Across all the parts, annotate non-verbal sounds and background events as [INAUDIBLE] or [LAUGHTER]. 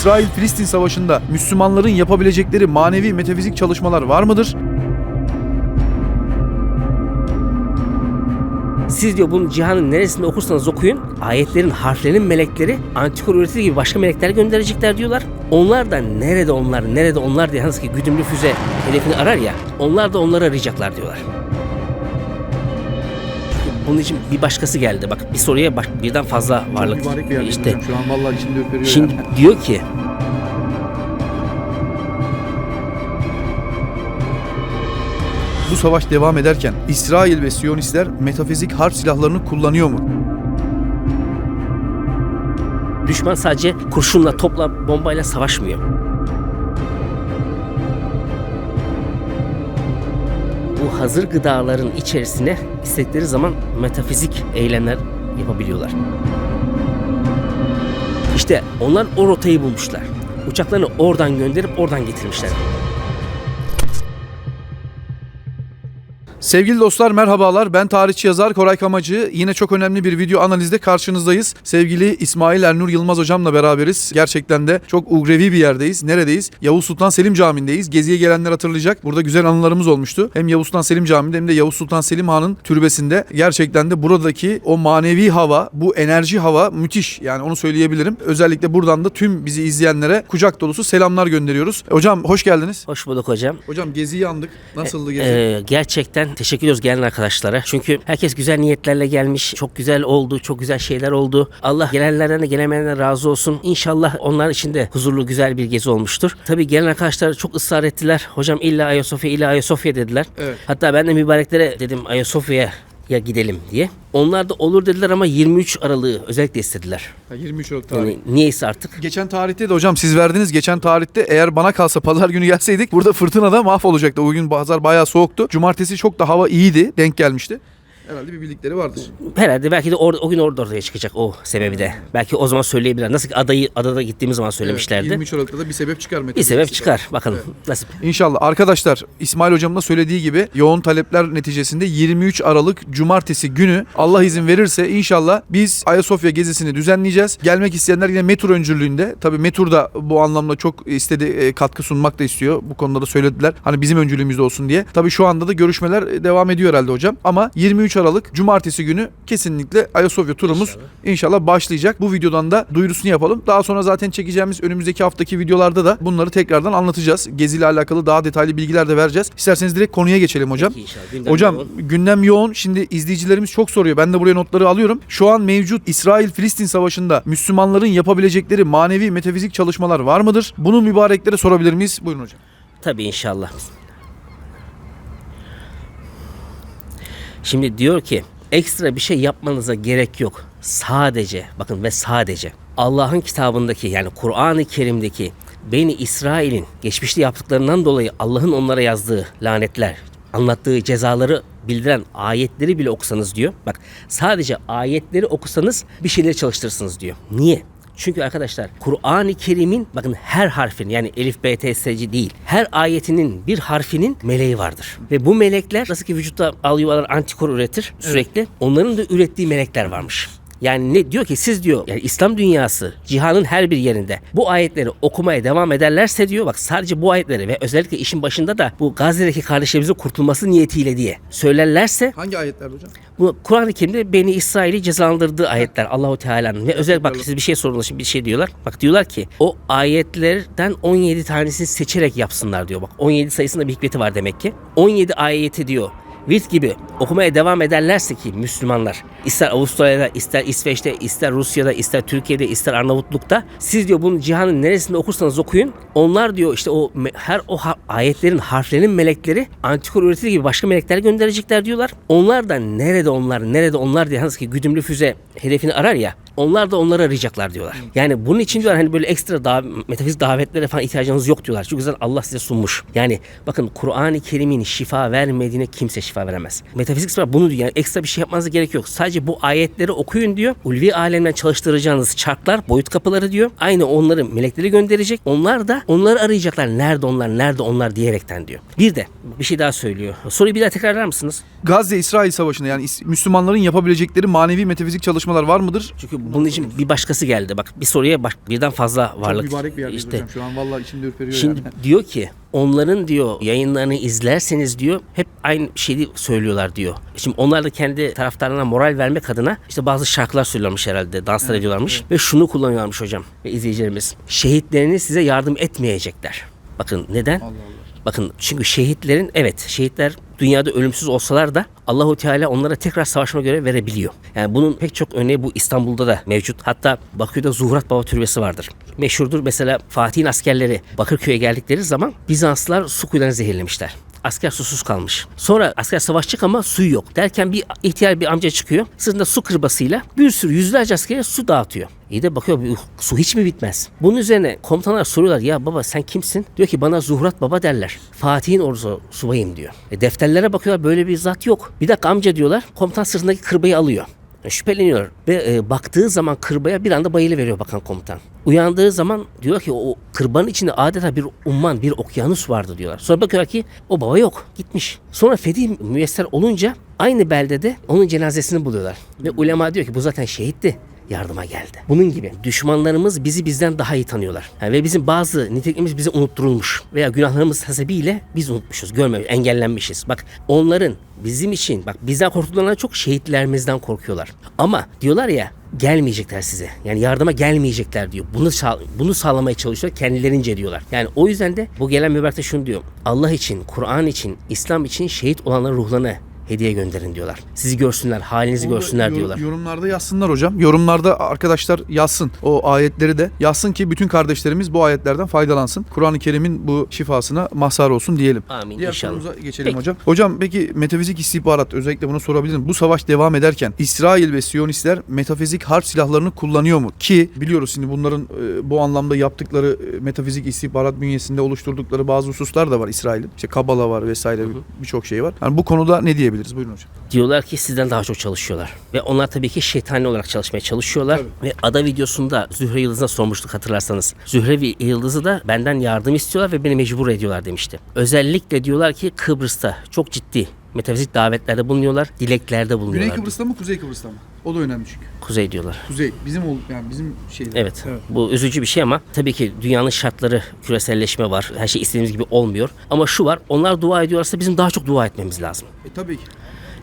İsrail-Filistin savaşında Müslümanların yapabilecekleri manevi metafizik çalışmalar var mıdır? Siz diyor bunun cihanın neresinde okursanız okuyun ayetlerin harflerinin melekleri antikor üretir gibi başka melekler gönderecekler diyorlar. Onlar da nerede onlar nerede onlar diye nasıl ki güdümlü füze hedefini arar ya onlar da onları arayacaklar diyorlar. Bunun için bir başkası geldi. Bak bir soruya bak birden fazla varlık. işte şu an vallahi içimde ürperiyor şimdi [LAUGHS] diyor ki Bu savaş devam ederken İsrail ve Siyonistler metafizik harp silahlarını kullanıyor mu? düşman sadece kurşunla, topla, bombayla savaşmıyor. Bu hazır gıdaların içerisine istedikleri zaman metafizik eylemler yapabiliyorlar. İşte onlar o rotayı bulmuşlar. Uçaklarını oradan gönderip oradan getirmişler. Sevgili dostlar merhabalar. Ben tarihçi yazar Koray Kamacı. Yine çok önemli bir video analizde karşınızdayız. Sevgili İsmail Ernur Yılmaz hocamla beraberiz. Gerçekten de çok ugrevi bir yerdeyiz. Neredeyiz? Yavuz Sultan Selim Camii'ndeyiz. Geziye gelenler hatırlayacak. Burada güzel anılarımız olmuştu. Hem Yavuz Sultan Selim Camii'nde hem de Yavuz Sultan Selim Han'ın türbesinde. Gerçekten de buradaki o manevi hava, bu enerji hava müthiş. Yani onu söyleyebilirim. Özellikle buradan da tüm bizi izleyenlere kucak dolusu selamlar gönderiyoruz. Hocam hoş geldiniz. Hoş bulduk hocam. Hocam geziyi andık. Nasıldı gezi? Ee, gerçekten teşekkür ediyoruz gelen arkadaşlara. Çünkü herkes güzel niyetlerle gelmiş. Çok güzel oldu. Çok güzel şeyler oldu. Allah gelenlerden de gelemeyenlerden razı olsun. İnşallah onlar için de huzurlu güzel bir gezi olmuştur. Tabii gelen arkadaşlar çok ısrar ettiler. Hocam illa Ayasofya illa Ayasofya dediler. Evet. Hatta ben de mübareklere dedim Ayasofya'ya ya gidelim diye. Onlar da olur dediler ama 23 Aralık'ı özellikle istediler. Ha, 23 Aralık tarih. Yani niyeyse artık. Geçen tarihte de hocam siz verdiniz geçen tarihte eğer bana kalsa pazar günü gelseydik burada fırtınada mahvolacaktı. O gün pazar bayağı soğuktu. Cumartesi çok da hava iyiydi. Denk gelmişti. Herhalde bir bildikleri vardır. Herhalde belki de or- o gün orada ortaya çıkacak o sebebi de. Belki o zaman söyleyebilirler. Nasıl ki adayı adada gittiğimiz zaman söylemişlerdi. Evet, 23 Aralık'ta da bir sebep çıkar. Bir Meteoroloji sebep sebep. çıkar. Bakalım nasip. İnşallah. Arkadaşlar İsmail hocamın da söylediği gibi yoğun talepler neticesinde 23 Aralık Cumartesi günü Allah izin verirse inşallah biz Ayasofya gezisini düzenleyeceğiz. Gelmek isteyenler yine Metur öncülüğünde. Tabii Metur da bu anlamda çok istedi e, katkı sunmak da istiyor. Bu konuda da söylediler. Hani bizim öncülüğümüzde olsun diye. Tabii şu anda da görüşmeler e, devam ediyor herhalde hocam. Ama 23 Aralık Cumartesi günü kesinlikle Ayasofya turumuz inşallah başlayacak. Bu videodan da duyurusunu yapalım. Daha sonra zaten çekeceğimiz önümüzdeki haftaki videolarda da bunları tekrardan anlatacağız. Geziyle alakalı daha detaylı bilgiler de vereceğiz. İsterseniz direkt konuya geçelim hocam. Peki inşallah. Gündem Hocam yoğun. gündem yoğun. Şimdi izleyicilerimiz çok soruyor. Ben de buraya notları alıyorum. Şu an mevcut İsrail-Filistin savaşında Müslümanların yapabilecekleri manevi metafizik çalışmalar var mıdır? Bunu mübareklere sorabilir miyiz? Buyurun hocam. Tabii inşallah. Şimdi diyor ki ekstra bir şey yapmanıza gerek yok. Sadece bakın ve sadece Allah'ın kitabındaki yani Kur'an-ı Kerim'deki Beni İsrail'in geçmişte yaptıklarından dolayı Allah'ın onlara yazdığı lanetler, anlattığı cezaları bildiren ayetleri bile okusanız diyor. Bak sadece ayetleri okusanız bir şeyleri çalıştırırsınız diyor. Niye? Çünkü arkadaşlar Kur'an-ı Kerim'in bakın her harfin yani elif b t s değil. Her ayetinin bir harfinin meleği vardır. Ve bu melekler nasıl ki vücutta al yuvalar antikor üretir sürekli. Onların da ürettiği melekler varmış. Yani ne diyor ki siz diyor yani İslam dünyası cihanın her bir yerinde bu ayetleri okumaya devam ederlerse diyor bak sadece bu ayetleri ve özellikle işin başında da bu Gazze'deki kardeşlerimizin kurtulması niyetiyle diye söylerlerse Hangi ayetler hocam? bu Kur'an-ı Kerim'de Beni İsrail'i cezalandırdığı ayetler Allahu Teala'nın ve özel bak siz bir şey sorunuz şimdi bir şey diyorlar. Bak diyorlar ki o ayetlerden 17 tanesini seçerek yapsınlar diyor. Bak 17 sayısında bir hikmeti var demek ki. 17 ayeti diyor Virt gibi okumaya devam ederlerse ki Müslümanlar ister Avustralya'da, ister İsveç'te, ister Rusya'da, ister Türkiye'de, ister Arnavutluk'ta siz diyor bunun cihanın neresinde okursanız okuyun. Onlar diyor işte o her o ayetlerin harflerinin melekleri antikor üretir gibi başka melekler gönderecekler diyorlar. Onlar da nerede onlar, nerede onlar diye nasıl ki güdümlü füze hedefini arar ya onlar da onları arayacaklar diyorlar. Yani bunun için diyorlar hani böyle ekstra dav metafizik davetlere falan ihtiyacınız yok diyorlar. Çünkü zaten Allah size sunmuş. Yani bakın Kur'an-ı Kerim'in şifa vermediğine kimse şifa veremez. Metafizik var bunu diyor. Yani ekstra bir şey yapmanıza gerek yok. Sadece bu ayetleri okuyun diyor. Ulvi alemden çalıştıracağınız çarklar, boyut kapıları diyor. Aynı onları melekleri gönderecek. Onlar da onları arayacaklar. Nerede onlar, nerede onlar diyerekten diyor. Bir de bir şey daha söylüyor. Soruyu bir daha tekrarlar mısınız? Gazze-İsrail savaşında yani Müslümanların yapabilecekleri manevi metafizik çalışmalar var mıdır? Çünkü bunun için bir başkası geldi. Bak bir soruya bak birden fazla varlık. Çok mübarek bir yerdeyiz işte hocam. Şu an vallahi içimde ürperiyor Şimdi yani. [LAUGHS] diyor ki onların diyor yayınlarını izlerseniz diyor hep aynı şeyi söylüyorlar diyor. Şimdi onlar da kendi taraftarlarına moral vermek adına işte bazı şarkılar söylüyorlarmış herhalde. Danslar ediyorlarmış ve şunu kullanıyorlarmış hocam ve izleyicilerimiz. Şehitleriniz size yardım etmeyecekler. Bakın neden? Allah Allah. Bakın çünkü şehitlerin evet şehitler dünyada ölümsüz olsalar da Allahu Teala onlara tekrar savaşma görev verebiliyor. Yani bunun pek çok örneği bu İstanbul'da da mevcut. Hatta Bakü'de Zuhrat Baba Türbesi vardır. Meşhurdur mesela Fatih'in askerleri Bakırköy'e geldikleri zaman Bizanslılar su kuyularını zehirlemişler. Asker susuz kalmış. Sonra asker savaşacak ama suyu yok. Derken bir ihtiyar bir amca çıkıyor. Sırtında su kırbasıyla bir sürü yüzlerce askere su dağıtıyor. İyi de bakıyor su hiç mi bitmez? Bunun üzerine komutanlar soruyorlar ya baba sen kimsin? Diyor ki bana Zuhrat baba derler. Fatih'in ordusu subayım diyor. E, defterlere bakıyorlar böyle bir zat yok. Bir dakika amca diyorlar. Komutan sırtındaki kırbayı alıyor. Şüpheleniyor ve e, baktığı zaman kırbaya bir anda bayılı veriyor bakan komutan. Uyandığı zaman diyor ki o kırbanın içinde adeta bir umman, bir okyanus vardı diyorlar. Sonra bakıyorlar ki o baba yok, gitmiş. Sonra Fedi müyesser olunca aynı beldede onun cenazesini buluyorlar. Ve ulema diyor ki bu zaten şehitti yardıma geldi. Bunun gibi düşmanlarımız bizi bizden daha iyi tanıyorlar. Yani ve bizim bazı niteliklerimiz bize unutturulmuş veya günahlarımız hasebiyle biz unutmuşuz, görmemiş, engellenmişiz. Bak onların bizim için bak bizden korktuklarından çok şehitlerimizden korkuyorlar. Ama diyorlar ya gelmeyecekler size. Yani yardıma gelmeyecekler diyor. Bunu bunu sağlamaya çalışıyorlar kendilerince diyorlar. Yani o yüzden de bu gelen mübarek şunu diyor. Allah için, Kur'an için, İslam için şehit olanların ruhlarını hediye gönderin diyorlar. Sizi görsünler, halinizi Onu görsünler yor- diyorlar. Yorumlarda yazsınlar hocam. Yorumlarda arkadaşlar yazsın o ayetleri de. Yazsın ki bütün kardeşlerimiz bu ayetlerden faydalansın. Kur'an-ı Kerim'in bu şifasına mazhar olsun diyelim. Amin Diğer inşallah. sorumuza geçelim Peki. hocam. Hocam peki metafizik istihbarat özellikle bunu sorabilirim. Bu savaş devam ederken İsrail ve Siyonistler metafizik harp silahlarını kullanıyor mu? Ki biliyoruz şimdi bunların e, bu anlamda yaptıkları e, metafizik istihbarat bünyesinde oluşturdukları bazı hususlar da var İsrail'in. İşte Kabala var vesaire birçok şey var. Yani bu konuda ne diyebiliriz? Buyurun hocam. Diyorlar ki sizden daha çok çalışıyorlar. Ve onlar tabii ki şeytani olarak çalışmaya çalışıyorlar. Ve ada videosunda Zühre Yıldız'ına sormuştuk hatırlarsanız. Zühre ve Yıldız'ı da benden yardım istiyorlar ve beni mecbur ediyorlar demişti. Özellikle diyorlar ki Kıbrıs'ta çok ciddi metafizik davetlerde bulunuyorlar, dileklerde bulunuyorlar. Güney Kıbrıs'ta mı Kuzey Kıbrıs'ta mı? O da önemli çünkü. Kuzey diyorlar. Kuzey bizim ol yani bizim şeyde. Evet. Bu üzücü bir şey ama tabii ki dünyanın şartları küreselleşme var. Her şey istediğimiz gibi olmuyor. Ama şu var. Onlar dua ediyorlarsa bizim daha çok dua etmemiz lazım. E, tabii ki.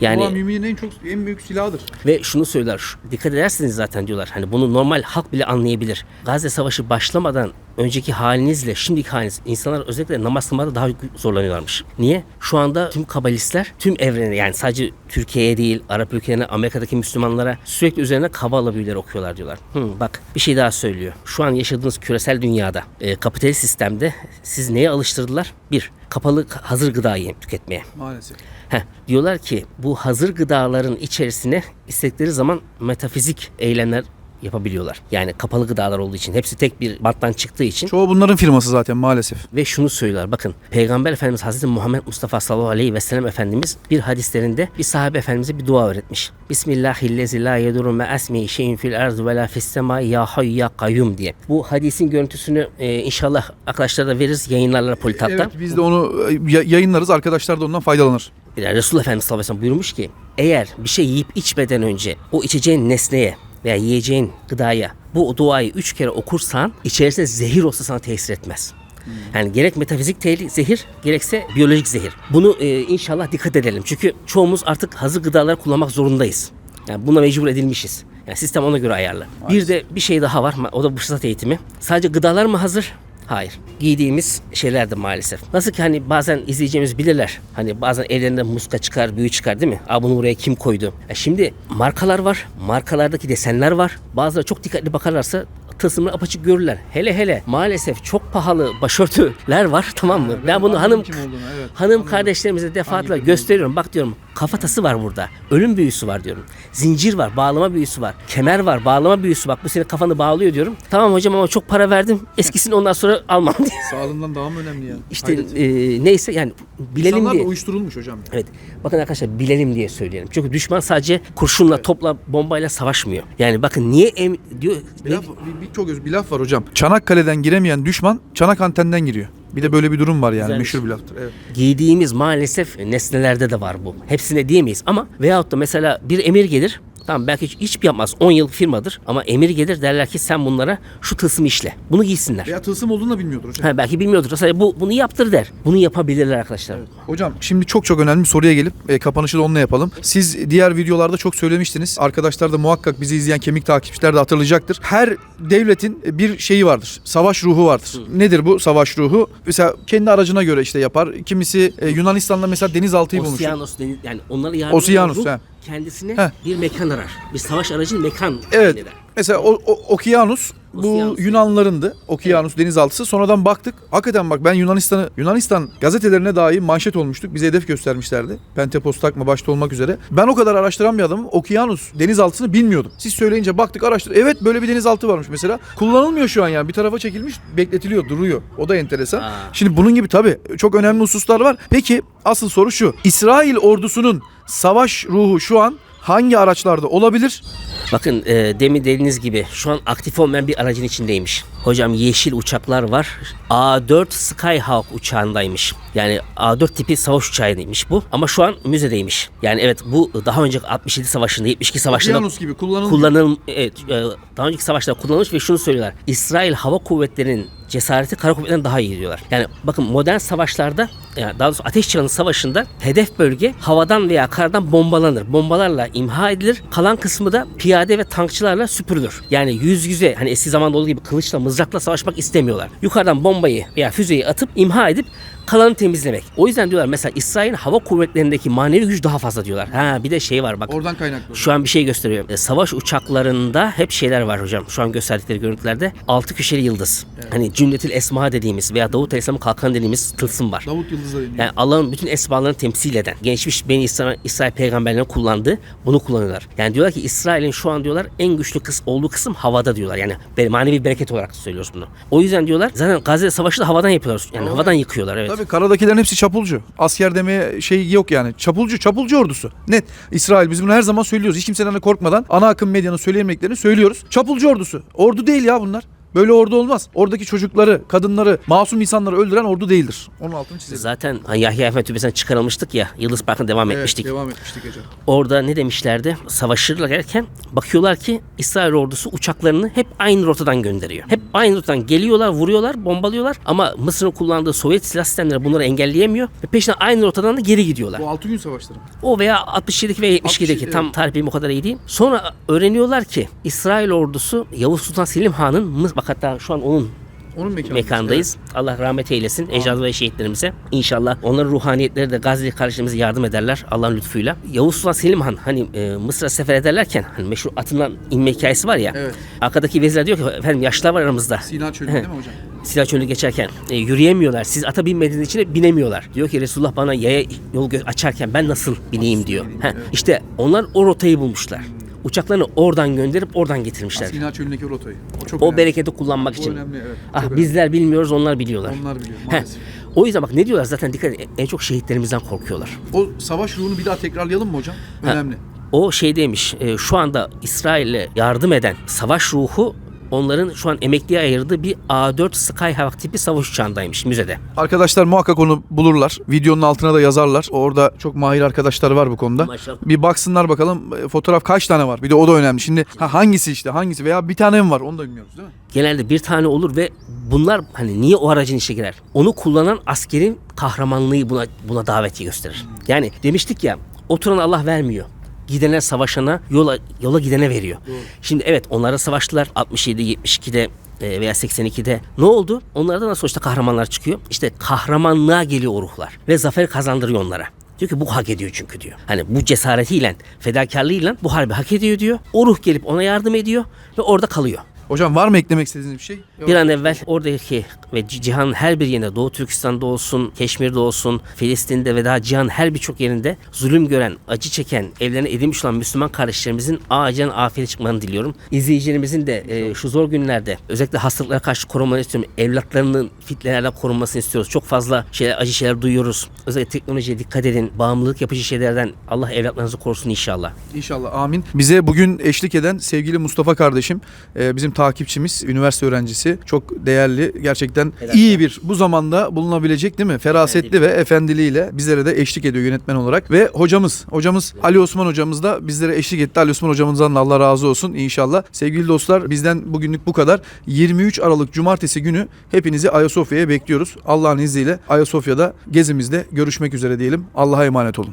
Yani Dua müminin en çok en büyük silahıdır. Ve şunu söyler, dikkat ederseniz zaten diyorlar. Hani bunu normal halk bile anlayabilir. Gazze Savaşı başlamadan önceki halinizle şimdiki haliniz insanlar özellikle namaz kılmada daha zorlanıyorlarmış. Niye? Şu anda tüm kabalistler tüm evrene yani sadece Türkiye'ye değil Arap ülkelerine Amerika'daki Müslümanlara sürekli üzerine kabala büyüleri okuyorlar diyorlar. Hı, bak bir şey daha söylüyor. Şu an yaşadığınız küresel dünyada e, kapitalist sistemde siz neye alıştırdılar? Bir, kapalı hazır gıdayı tüketmeye. Maalesef. Heh, diyorlar ki bu hazır gıdaların içerisine istedikleri zaman metafizik eylemler yapabiliyorlar. Yani kapalı gıdalar olduğu için hepsi tek bir banttan çıktığı için Çoğu bunların firması zaten maalesef. ve şunu söylüyorlar. Bakın Peygamber Efendimiz Hazreti Muhammed Mustafa sallallahu aleyhi ve sellem Efendimiz bir hadislerinde bir sahabe efendimize bir dua öğretmiş. Bismillahillezi la yedurun me esmi şeyin fil arz ve la fis semai ya hayy ya kayyum diye. Bu hadisin görüntüsünü e, inşallah arkadaşlara da veririz yayınlarlar Politat'tan. Evet biz de onu e, ya- yayınlarız. Arkadaşlar da ondan faydalanır. Resulullah Efendimiz sallallahu aleyhi ve sellem buyurmuş ki eğer bir şey yiyip içmeden önce o içeceğin nesneye veya yiyeceğin gıdaya bu duayı üç kere okursan içerisinde zehir olsa sana tesir etmez. Yani gerek metafizik tehli- zehir gerekse biyolojik zehir. Bunu e, inşallah dikkat edelim. Çünkü çoğumuz artık hazır gıdalar kullanmak zorundayız. Yani buna mecbur edilmişiz. Yani sistem ona göre ayarlı. Bir de bir şey daha var. O da bu fırsat eğitimi. Sadece gıdalar mı hazır? Hayır. Giydiğimiz şeyler de maalesef. Nasıl ki hani bazen izleyeceğimiz bilirler. Hani bazen ellerinde muska çıkar, büyü çıkar değil mi? Aa bunu buraya kim koydu? E şimdi markalar var. Markalardaki desenler var. Bazıları çok dikkatli bakarlarsa tılsımları apaçık görürler. Hele hele maalesef çok pahalı başörtüler var [LAUGHS] tamam mı? Ben bunu hanım olduğunu, evet. hanım Anladım. kardeşlerimize defaatla gösteriyorum. Bak diyorum kafatası var burada. Ölüm büyüsü var diyorum. Zincir var, bağlama büyüsü var. Kemer var, bağlama büyüsü. Bak bu senin kafanı bağlıyor diyorum. Tamam hocam ama çok para verdim. Eskisini ondan sonra almam diye. [LAUGHS] Sağlığından daha mı önemli ya? İşte Hayret. e, neyse yani bilelim İnsanlar diye. uyuşturulmuş hocam. ya. Evet. Bakın arkadaşlar bilelim diye söyleyelim. Çünkü düşman sadece kurşunla, topla, bombayla savaşmıyor. Yani bakın niye em diyor laf, bir, bir çok öz bir laf var hocam. Çanakkale'den giremeyen düşman Çanak antenden giriyor. Bir de böyle bir durum var yani. Güzelmiş. Meşhur bir laftır. Evet. giydiğimiz maalesef nesnelerde de var bu. Hepsine diyemeyiz ama veyahut da mesela bir emir gelir. Tamam belki hiç, hiç yapmaz. 10 yıllık firmadır ama emir gelir derler ki sen bunlara şu tılsımı işle. Bunu giysinler. Veya tılsım olduğunu da bilmiyordur hocam. Ha, belki bilmiyordur. Sadece bu, bunu yaptır der. Bunu yapabilirler arkadaşlar. Hocam şimdi çok çok önemli bir soruya gelip e, kapanışı da onunla yapalım. Siz diğer videolarda çok söylemiştiniz. Arkadaşlar da muhakkak bizi izleyen kemik takipçiler de hatırlayacaktır. Her devletin bir şeyi vardır. Savaş ruhu vardır. Nedir bu savaş ruhu? Mesela kendi aracına göre işte yapar. Kimisi e, Yunanistan'da mesela denizaltıyı bulmuş. Osiyanos deniz yani onlara yardım eden ruh he. Kendisine He. bir mekan arar. Bir savaş aracın mekan Evet. eder. Mesela o, o- Okyanus bu Okyanus, Yunanlılarındı. Okyanus denizaltısı. Sonradan baktık. Hakikaten bak ben Yunanistan'ı Yunanistan gazetelerine dahi manşet olmuştuk. Bize hedef göstermişlerdi. Pentepos takma başta olmak üzere. Ben o kadar araştıran bir adamım. Okyanus denizaltısını bilmiyordum. Siz söyleyince baktık araştırdık. Evet böyle bir denizaltı varmış mesela. Kullanılmıyor şu an yani. Bir tarafa çekilmiş bekletiliyor duruyor. O da enteresan. Aa. Şimdi bunun gibi tabii çok önemli hususlar var. Peki asıl soru şu. İsrail ordusunun savaş ruhu şu an hangi araçlarda olabilir? Bakın e, demin dediğiniz gibi şu an aktif olmayan bir aracın içindeymiş. Hocam yeşil uçaklar var. A4 Skyhawk uçağındaymış. Yani A4 tipi savaş uçağıymış bu. Ama şu an müzedeymiş. Yani evet bu daha önceki 67 savaşında 72 savaşında Okyanus gibi kullanılmıyor. kullanıl evet e, daha önceki savaşlarda kullanılmış ve şunu söylüyorlar. İsrail Hava Kuvvetleri'nin cesareti kara kuvvetlerinden daha iyi diyorlar. Yani bakın modern savaşlarda yani daha doğrusu ateş çığının savaşında hedef bölge havadan veya karadan bombalanır. Bombalarla imha edilir. Kalan kısmı da piyade ve tankçılarla süpürülür. Yani yüz yüze hani eski zamanda olduğu gibi kılıçla mızrakla savaşmak istemiyorlar. Yukarıdan bombayı veya füzeyi atıp imha edip kalanı temizlemek. O yüzden diyorlar mesela İsrail hava kuvvetlerindeki manevi güç daha fazla diyorlar. Ha bir de şey var bak. Oradan kaynaklı. Şu an bir şey gösteriyor. E, Savaş uçaklarında hep şeyler var hocam. Şu an gösterdikleri görüntülerde altı köşeli yıldız. Hani cümletil esma dediğimiz veya Davut Aleyhisselam'ın kalkan dediğimiz tılsım var. Davut Yıldız'la deniyor. Yani Allah'ın bütün esmalarını temsil eden, geçmiş Beni İsrail, İsrail peygamberlerinin kullandığı bunu kullanıyorlar. Yani diyorlar ki İsrail'in şu an diyorlar en güçlü kıs olduğu kısım havada diyorlar. Yani manevi bereket olarak söylüyoruz bunu. O yüzden diyorlar zaten Gazze Savaşı da havadan yapıyorlar. Yani havadan yıkıyorlar evet. Tabii karadakilerin hepsi çapulcu. Asker demeye şey yok yani. Çapulcu, çapulcu ordusu. Net. İsrail biz bunu her zaman söylüyoruz. Hiç kimseden de korkmadan ana akım medyanın söyleyemediklerini söylüyoruz. Çapulcu ordusu. Ordu değil ya bunlar. Böyle ordu olmaz. Oradaki çocukları, kadınları, masum insanları öldüren ordu değildir. Onun altını çizelim. Zaten hani Yahya Efendi Türbesi'nden çıkarılmıştık ya Yıldız Parkı'na devam etmiştik. devam etmiştik hocam. Orada ne demişlerdi? Savaşırlarken bakıyorlar ki İsrail ordusu uçaklarını hep aynı rotadan gönderiyor. Hep aynı rotadan geliyorlar, vuruyorlar, bombalıyorlar ama Mısır'ın kullandığı Sovyet silah sistemleri bunları engelleyemiyor ve peşinden aynı rotadan da geri gidiyorlar. Bu 6 gün savaşları. mı? O veya 67'deki ve 72'deki 67, tam tarih bilimi o kadar iyi değil. Sonra öğreniyorlar ki İsrail ordusu Yavuz Sultan Selim Han'ın Mıs- bak hatta şu an onun Onun mekanı. mekandayız. Allah rahmet eylesin ecdad ve şehitlerimize. İnşallah onların ruhaniyetleri de Gazze'li kardeşlerimize yardım ederler Allah'ın lütfuyla. Yavuz Sultan Selim Han hani e, Mısır'a sefer ederlerken hani meşhur atından inme hikayesi var ya. Evet. Arkadaki vezirler diyor ki efendim yaşlılar var aramızda. Sina çölü değil mi hocam? Silah çölü geçerken e, yürüyemiyorlar. Siz ata binmediğiniz için binemiyorlar. Diyor ki Resulullah bana yaya yol açarken ben nasıl bineyim diyor. Heh, işte onlar o rotayı bulmuşlar. Uçaklarını oradan gönderip oradan getirmişler. Sina çölündeki rotayı. O çok O önemli. bereketi kullanmak O için. önemli evet. Ah önemli. bizler bilmiyoruz onlar biliyorlar. Onlar biliyor Heh, maalesef. O yüzden bak ne diyorlar zaten dikkat edin en çok şehitlerimizden korkuyorlar. O savaş ruhunu bir daha tekrarlayalım mı hocam? Önemli. O şeydeymiş e, şu anda İsrail'e yardım eden savaş ruhu onların şu an emekliye ayırdığı bir A4 Skyhawk tipi savaş uçağındaymış müzede. Arkadaşlar muhakkak onu bulurlar. Videonun altına da yazarlar. Orada çok mahir arkadaşlar var bu konuda. Maşallah. Bir baksınlar bakalım e, fotoğraf kaç tane var. Bir de o da önemli. Şimdi ha, hangisi işte hangisi veya bir tane mi var onu da bilmiyoruz değil mi? Genelde bir tane olur ve bunlar hani niye o aracın içine girer? Onu kullanan askerin kahramanlığı buna buna daveti gösterir. Yani demiştik ya oturan Allah vermiyor. Gidene savaşana yola yola gidene veriyor. Şimdi evet onlara savaştılar 67 72'de e, veya 82'de ne oldu? Onlardan da sonuçta kahramanlar çıkıyor. İşte kahramanlığa geliyor o ruhlar ve zafer kazandırıyor onlara. Diyor ki bu hak ediyor çünkü diyor. Hani bu cesaretiyle, fedakarlığıyla bu harbi hak ediyor diyor. O ruh gelip ona yardım ediyor ve orada kalıyor. Hocam var mı eklemek istediğiniz bir şey? Yok. Bir an evvel oradaki ve ci- cihanın her bir yerinde Doğu Türkistan'da olsun, Keşmir'de olsun, Filistin'de ve daha cihanın her birçok yerinde zulüm gören, acı çeken, evlerine edilmiş olan Müslüman kardeşlerimizin acilen afiyet çıkmalarını diliyorum. İzleyicilerimizin de e, şu zor günlerde özellikle hastalıklara karşı korunmalarını istiyorum. Evlatlarının fitnelerden korunmasını istiyoruz. Çok fazla şeyler, acı şeyler duyuyoruz. Özellikle teknolojiye dikkat edin. Bağımlılık yapıcı şeylerden Allah evlatlarınızı korusun inşallah. İnşallah amin. Bize bugün eşlik eden sevgili Mustafa kardeşim, e, bizim takipçimiz, üniversite öğrencisi. Çok değerli, gerçekten Helal iyi bir bu zamanda bulunabilecek değil mi? Ferasetli ve efendiliğiyle bizlere de eşlik ediyor yönetmen olarak. Ve hocamız, hocamız Ali Osman hocamız da bizlere eşlik etti. Ali Osman hocamızdan da Allah razı olsun inşallah. Sevgili dostlar bizden bugünlük bu kadar. 23 Aralık Cumartesi günü hepinizi Ayasofya'ya bekliyoruz. Allah'ın izniyle Ayasofya'da gezimizde görüşmek üzere diyelim. Allah'a emanet olun.